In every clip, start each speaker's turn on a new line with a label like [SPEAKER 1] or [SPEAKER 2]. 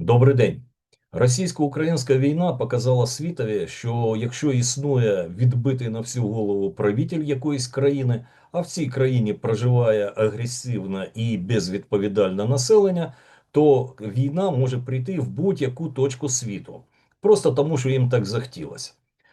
[SPEAKER 1] Добрий день. Російсько-українська війна показала світові, що якщо існує відбитий на всю голову правитель якоїсь країни, а в цій країні проживає агресивне і безвідповідальне населення, то війна може прийти в будь-яку точку світу, просто тому, що їм так захотілося.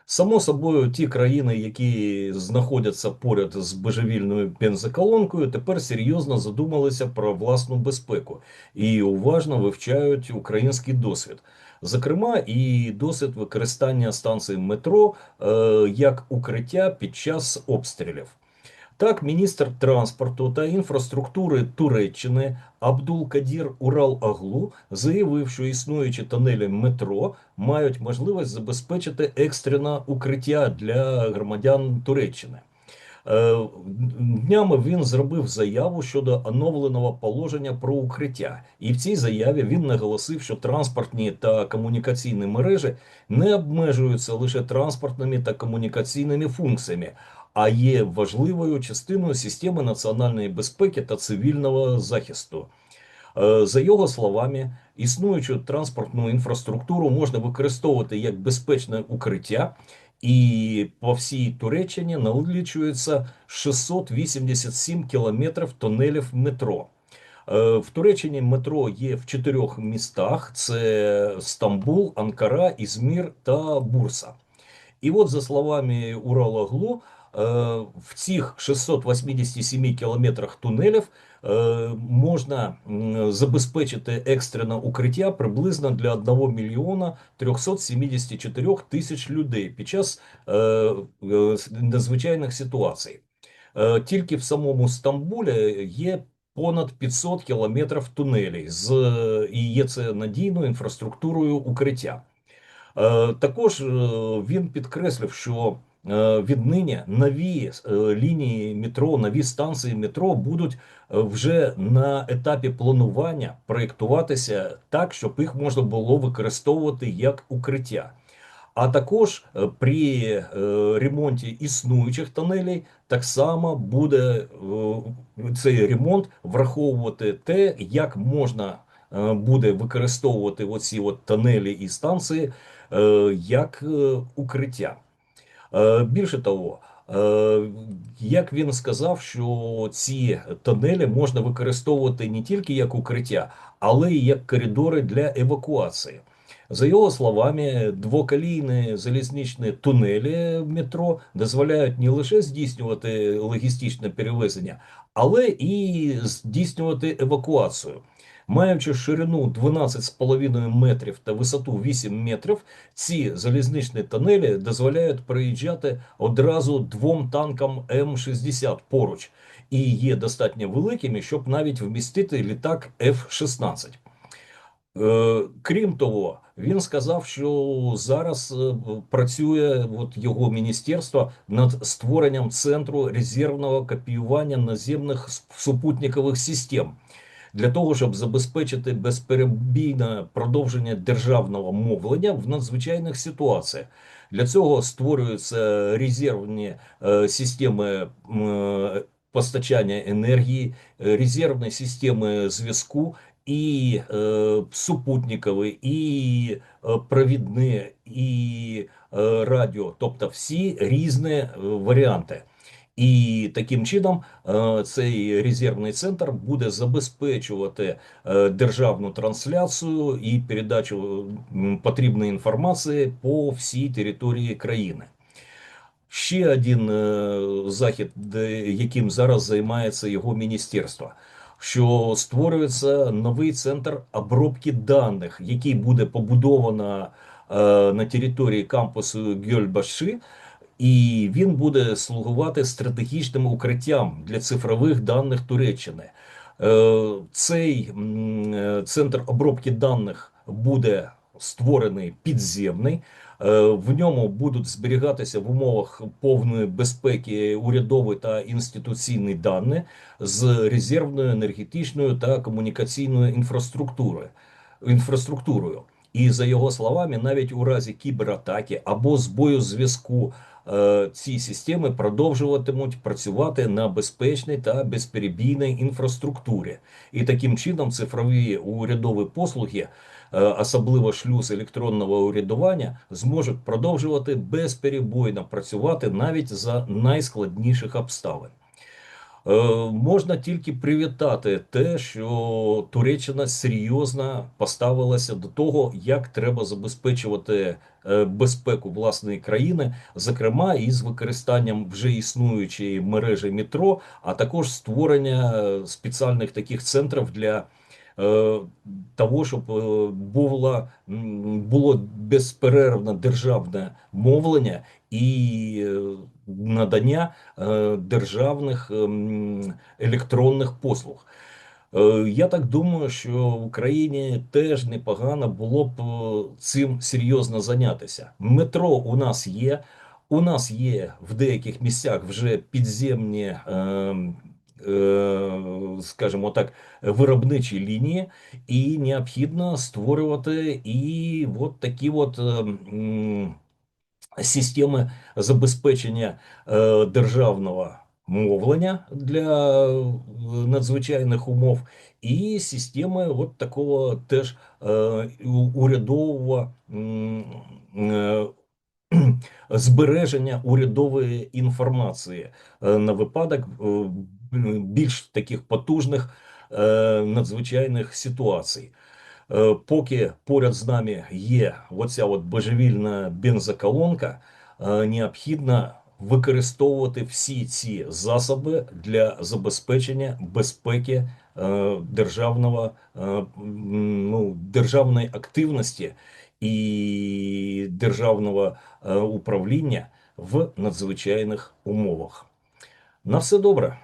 [SPEAKER 1] Само собою, ті країни, які знаходяться поряд з божевільною бензоколонкою, тепер серйозно задумалися про власну безпеку і уважно вивчають український досвід. Зокрема, і досвід використання станції метро е, як укриття під час обстрілів. Так, міністр транспорту та інфраструктури Туреччини Абдул-Кадір Урал-Аглу заявив, що існуючі тунелі метро мають можливість забезпечити екстрене укриття для громадян Туреччини. Е, Днями він зробив заяву щодо оновленого положення про укриття, і в цій заяві він наголосив, що транспортні та комунікаційні мережі не обмежуються лише транспортними та комунікаційними функціями, а є важливою частиною системи національної безпеки та цивільного захисту. Е, За його словами, існуючу транспортну інфраструктуру можна використовувати як безпечне укриття, і по всій Туреччині налічується 687 кілометрів тунелів метро. Е, В Туреччині метро є в чотирьох містах: це Стамбул, Анкара, Ізмір та Бурса. І от, за словами Уралаглу, е, в цих 687 кілометрах тунелів е, можна забезпечити екстрене укриття приблизно для 1 мільйона 374 тисяч людей під час е, е, надзвичайних ситуацій. Е, Тільки в самому Стамбулі є понад 500 кілометрів тунелей з і є це надійною інфраструктурою укриття. Е, Також е, він підкреслив, що е, віднині нові е, лінії метро, нові станції метро будуть е, вже на етапі планування проєктуватися так, щоб їх можна було використовувати як укриття. А також е, при е, ремонті існуючих тунелей так само буде е, цей ремонт враховувати те, як можна е, буде використовувати оці от тунелі і станції е, як е, укриття. Е, Більше того, е, як він сказав, що ці тунелі можна використовувати не тільки як укриття, але й як коридори для евакуації. За його словами, двоколійні залізничні тунелі метро дозволяють не лише здійснювати логістичне перевезення, але і здійснювати евакуацію. Маючи ширину 12,5 метрів та висоту 8 метрів, ці залізничні тунелі дозволяють проїжджати одразу двом танкам М-60 поруч і є достатньо великими, щоб навіть вмістити літак F-16. Е, Крім того, він сказав, що зараз е, працює от його міністерство над створенням центру резервного копіювання наземних супутникових систем для того, щоб забезпечити безперебійне продовження державного мовлення в надзвичайних ситуаціях. Для цього створюються резервні е, системи е, постачання енергії, е, резервні системи зв'язку і е, супутникові, і е, провідні, і е, радіо, тобто всі різні варіанти. І таким чином е, цей резервний центр буде забезпечувати е, державну трансляцію і передачу потрібної інформації по всій території країни. Ще один е, захід, яким зараз займається його міністерство, що створюється новий центр обробки даних, який буде побудовано на території кампусу Гьольбаши, і він буде слугувати стратегічним укриттям для цифрових даних Туреччини. Е, Цей е, центр обробки даних буде створений підземний. Е, В ньому будуть зберігатися в умовах повної безпеки урядові та інституційні дані з резервною енергетичною та комунікаційною інфраструктурою. І за його словами, навіть у разі кібератаки або збою зв'язку ці системи продовжуватимуть працювати на безпечній та безперебійній інфраструктурі, і таким чином цифрові урядові послуги, е, особливо шлюз електронного урядування, зможуть продовжувати безперебойно працювати навіть за найскладніших обставин. Е, Можна тільки привітати те, що Туреччина серйозно поставилася до того, як треба забезпечувати е, безпеку власної країни, зокрема із використанням вже існуючої мережі метро, а також створення е, спеціальних таких центрів для того, щоб е, було, було безперервне державне мовлення і е, надання е, державних електронних послуг. Е, Я так думаю, що в Україні теж непогано було б е, цим серйозно зайнятися. Метро у нас є. У нас є в деяких місцях вже підземні, ем, е, скажімо так, виробничі лінії, і необхідно створювати і от такі от ем, системи забезпечення е, державного мовлення для е, надзвичайних умов, і системи от такого теж е, урядового е, збереження урядової інформації е, на випадок е, більш таких потужних е, надзвичайних ситуацій. Поки поряд з нами є оця от божевільна бензоколонка, необхідно використовувати всі ці засоби для забезпечення безпеки державного, ну, державної активності і державного е, управління в надзвичайних умовах. На все добре.